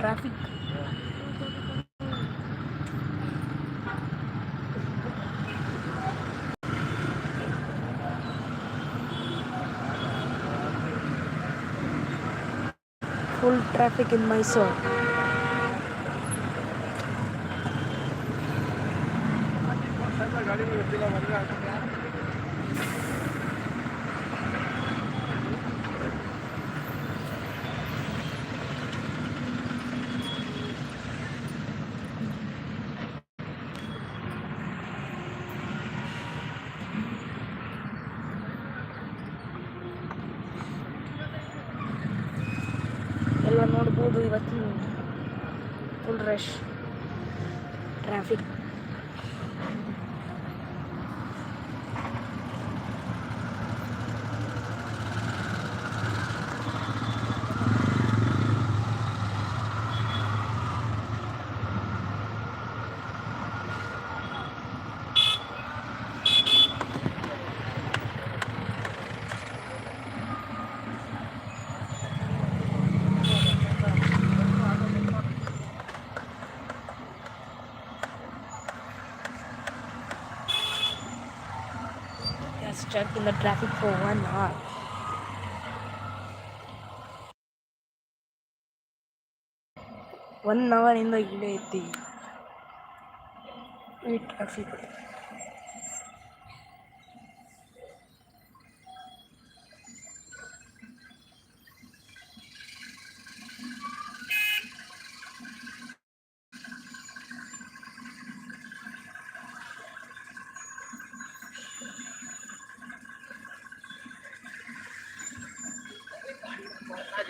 Traffic full traffic in Mysuru ಎಲ್ಲ ನೋಡ್ಬೋದು ಇವತ್ತು full rush traffic stuck in the traffic for one hour. One hour in the United States. Wait, I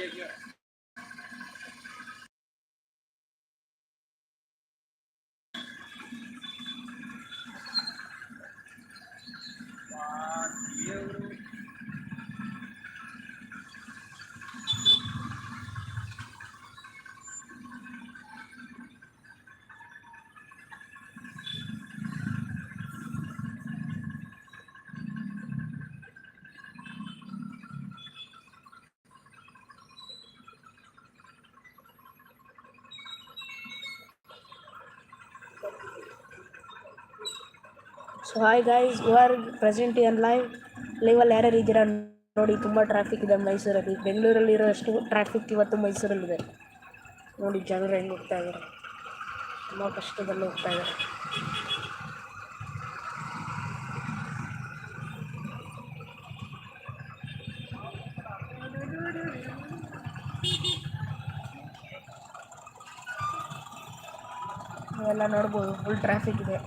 ಈ traffic so hi guys you are present in live ಲೈವಲ್ಲಿ ಯಾರ್ಯಾರು ಇದ್ದೀರಾ ನೋಡಿ, ತುಂಬ traffic ಇದೆ ಮೈಸೂರಲ್ಲಿ. ಬೆಂಗಳೂರಲ್ಲಿ ಇರೋಷ್ಟು ಟ್ರಾಫಿಕ್ ಇವತ್ತು ಮೈಸೂರಲ್ಲಿದೆ. ನೋಡಿ, ಜನರು ಹೆಂಗೆ ಹೋಗ್ತಾ ಇದ್ದಾರೆ ತುಂಬ ಕಷ್ಟದಲ್ಲಿ ಹೋಗ್ತಾ ಇದ್ದಾರೆ ನೀವೆಲ್ಲ ನೋಡ್ಬೋದು ಫುಲ್ ಟ್ರಾಫಿಕ್ ಇದೆ.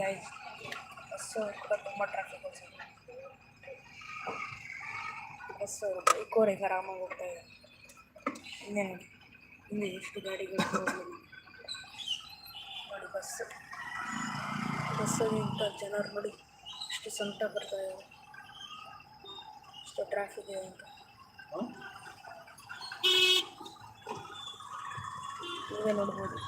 ಗೈಸ್ ಬಸ್ಸು ಕೂಡ ತುಂಬ ಟ್ರಾಫಿಕ್ ಇದೆ ಬಸ್ಸು ಬೈಕೋರು ಹೆಂಗೆ ಆರಾಮಾಗಿ ಹೋಗ್ತಾ ಇದೆ ಹಿಂದೆ ನೋಡಿ ಎಷ್ಟು ಗಾಡಿಗಳು. ನೋಡಿ ಬಸ್ಸು ಬಸ್ಸು ನಿಂತ ಜನರು ನೋಡಿ ಎಷ್ಟು ಸಂಕಟ ಬರ್ತಾ ಇದೆ ಎಷ್ಟು ಟ್ರಾಫಿಕ್ ಇದೆ ಅಂತ ನೀವೇ ನೋಡ್ಬೋದು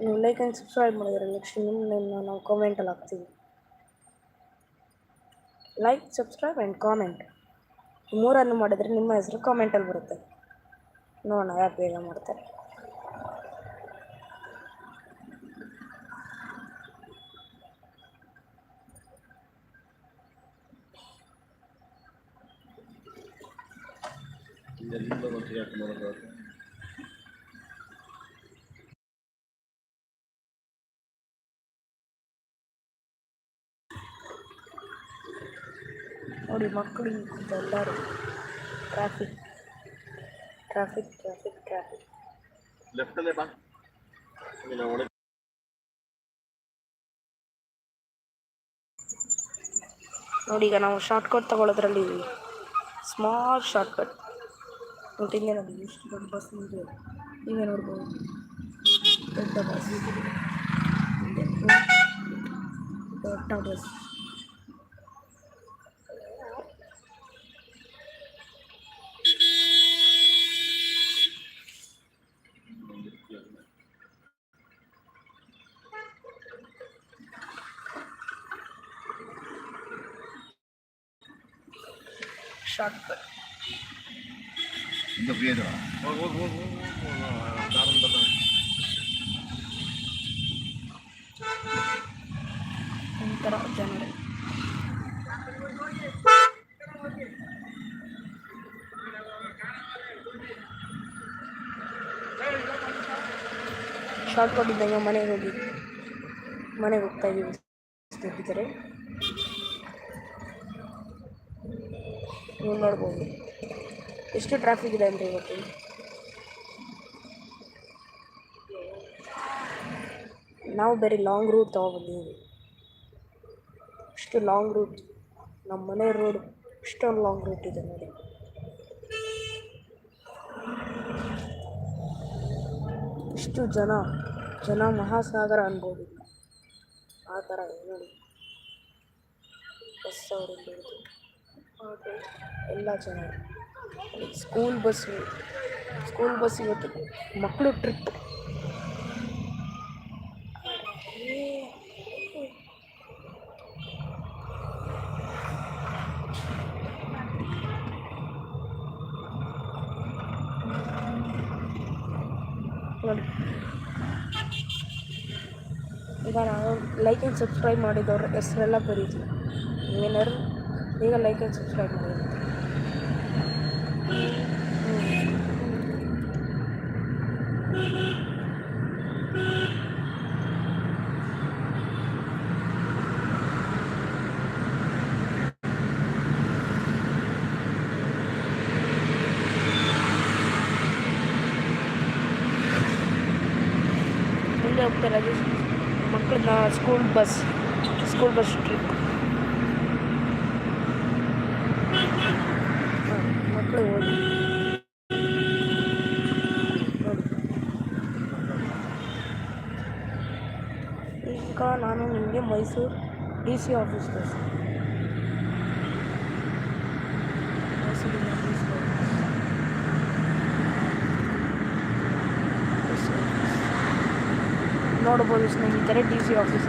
ನೀವು ಲೈಕ್ ಆ್ಯಂಡ್ ಸಬ್ಸ್ಕ್ರೈಬ್ ಮಾಡಿದ್ರೆ ನೆಕ್ಸ್ಟ್ ನಿಮ್ಮನ್ನ ನಾವು ಕಾಮೆಂಟಲ್ಲಿ ಹಾಕ್ತೀವಿ. ಲೈಕ್ ಸಬ್ಸ್ಕ್ರೈಬ್ ಆ್ಯಂಡ್ ಕಾಮೆಂಟ್ ಮೂರನ್ನು ಮಾಡಿದರೆ ನಿಮ್ಮ ಹೆಸರು ಕಾಮೆಂಟಲ್ಲಿ ಬರುತ್ತೆ. ನೋಡೋಣ ಯಾಕೆ ಬೇಗ ಮಾಡ್ತಾರೆ. ಇದೆಲ್ಲ ಗೊತ್ತಿಗೆ ಹಾಕಿ ನೋಡಿ ಮಕ್ಕಳು ಎಲ್ಲರೂ ಟ್ರಾಫಿಕ್ ಟ್ರಾಫಿಕ್ ಟ್ರಾಫಿಕ್ ಟ್ರಾಫಿಕ್ ನೋಡಿ ಈಗ ನಾವು ಶಾರ್ಟ್ಕಟ್ ತಗೊಳ್ಳೋದ್ರಲ್ಲಿ ಸ್ಮಾಲ್ ಶಾರ್ಟ್ಕಟ್ ನೋಡಿ ನಮಗೆ ಎಷ್ಟು ದೊಡ್ಡ ಬಸ್ ಇದೆ. ನೀವೇ ನೋಡ್ಬೋದು. ದೊಡ್ಡ ಬಸ್ ದೊಡ್ಡ ಬಸ್ ಹೋಗಿ ದಾರನ್ ಬರ್ತಾನೆ ಒಂಥರ ಜನರು. ಶಾರ್ಟ್ ಕೊಟ್ಟಿದ್ದಂಗೆ ಇದ್ದಂಗೆ ಮನೆಗೆ ಹೋಗಿ ಮನೆಗೆ ಹೋಗ್ತಾ ಇದ್ದೀವಿ. ಸ್ನೇಹಿತರೆ ನೀವು ನೋಡ್ಬೋದು. ಎಷ್ಟು ಟ್ರಾಫಿಕ್ ಇದೆ ಅಂತ ಇವತ್ತು? ನಾವು ಬೇರೆ ಲಾಂಗ್ ರೂಟ್ ತೊಗೊಬಂದಿದ್ದೀವಿ ಅಷ್ಟು ಲಾಂಗ್ ರೂಟ್ ನಮ್ಮ ಮನೆ ರೋಡ್ ಅಷ್ಟೊಂದು ಲಾಂಗ್ ರೂಟ್ ಇದೆ ನೋಡಿ. ಇಷ್ಟು ಜನ ಜನ ಮಹಾಸಾಗರ ಅನ್ಬೋದು. ಆ ಥರ ನೋಡಿ. ಬಸ್ ಅವರಿಂದ ಎಲ್ಲ ಚೆನ್ನಾಗಿ ಸ್ಕೂಲ್ ಬಸ್ ಸ್ಕೂಲ್ ಬಸ್ ಇವತ್ತು ಮಕ್ಕಳು ಟ್ರಿಪ್ ಈಗ ನಾನು ಲೈಕ್ ಆ್ಯಂಡ್ ಸಬ್ಸ್ಕ್ರೈಬ್ ಮಾಡಿದವ್ರ ಹೆಸರೆಲ್ಲ ಬರೀತೀವಿ. ಏನಾದ್ರು ಈಗ ಲೈಕ್ ಆ್ಯಂಡ್ ಸಬ್ಸ್ಕ್ರೈಬ್ ಮಾಡಿ ಮುಂದೆ ಹೋಗ್ತಾರೆ ಅದು ಮಕ್ಕಳನ್ನ school bus school bus trip ಮಕ್ಕಳು ಓದಿ ನೋಡಿ ಈಗ ನಾನು ನಿಮಗೆ ಮೈಸೂರು ಡಿ ಸಿ ಆಫೀಸ್ ತೋರಿಸ್ತೀನಿ ಮೈಸೂರಿನ ಡಿ ಸಿ ಆಫೀಸ್ ನೋಡ್ಬೋದು ಸ್ನೇಹಿತರೆ ಡಿ ಸಿ ಆಫೀಸ್